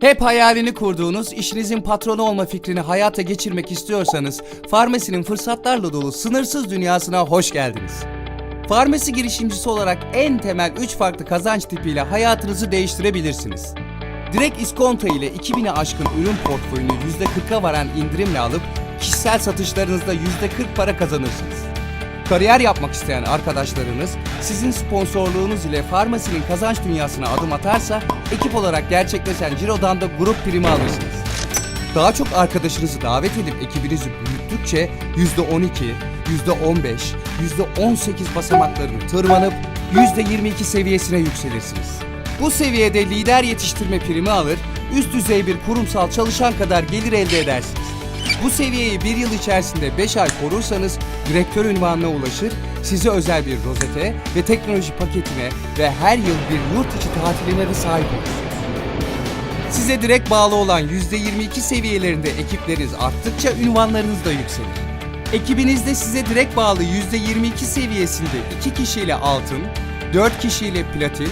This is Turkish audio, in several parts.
Hep hayalini kurduğunuz, işinizin patronu olma fikrini hayata geçirmek istiyorsanız, Farmasi'nin fırsatlarla dolu sınırsız dünyasına hoş geldiniz. Farmasi girişimcisi olarak en temel 3 farklı kazanç tipiyle hayatınızı değiştirebilirsiniz. Direkt iskonto ile 2000'e aşkın ürün portföyünü %40'a varan indirimle alıp kişisel satışlarınızda %40 para kazanırsınız. Kariyer yapmak isteyen arkadaşlarınız sizin sponsorluğunuz ile farmasinin kazanç dünyasına adım atarsa ekip olarak gerçekleşen Ciro'dan da grup primi alırsınız. Daha çok arkadaşınızı davet edip ekibinizi büyüttükçe %12, %15, %18 basamaklarını tırmanıp %22 seviyesine yükselirsiniz. Bu seviyede lider yetiştirme primi alır, üst düzey bir kurumsal çalışan kadar gelir elde edersiniz. Bu seviyeyi bir yıl içerisinde 5 ay korursanız direktör ünvanına ulaşır, size özel bir rozete ve teknoloji paketine ve her yıl bir yurt içi tatiline de sahip olursunuz. Size direkt bağlı olan %22 seviyelerinde ekipleriniz arttıkça ünvanlarınız da yükselir. Ekibinizde size direkt bağlı %22 seviyesinde 2 kişiyle altın, 4 kişiyle platin,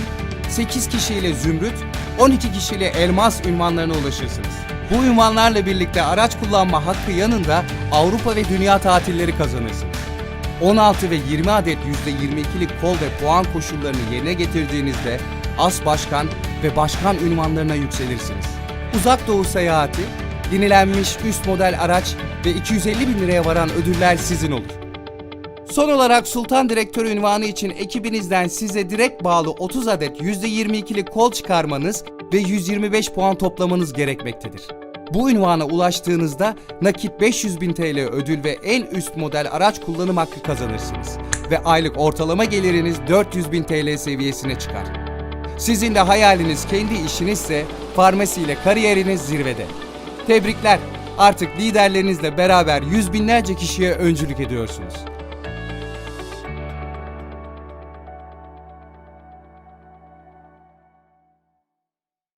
8 kişiyle zümrüt, 12 kişiyle elmas ünvanlarına ulaşırsınız. Bu ünvanlarla birlikte araç kullanma hakkı yanında Avrupa ve dünya tatilleri kazanırsınız. 16 ve 20 adet %22'lik kol ve puan koşullarını yerine getirdiğinizde as başkan ve başkan ünvanlarına yükselirsiniz. Uzak doğu seyahati, yenilenmiş üst model araç ve 250 bin liraya varan ödüller sizin olur. Son olarak Sultan Direktör ünvanı için ekibinizden size direkt bağlı 30 adet %22'lik kol çıkarmanız ve 125 puan toplamanız gerekmektedir. Bu ünvana ulaştığınızda nakit 500 bin TL ödül ve en üst model araç kullanım hakkı kazanırsınız. Ve aylık ortalama geliriniz 400 bin TL seviyesine çıkar. Sizin de hayaliniz kendi işinizse farmasi ile kariyeriniz zirvede. Tebrikler! Artık liderlerinizle beraber yüz binlerce kişiye öncülük ediyorsunuz.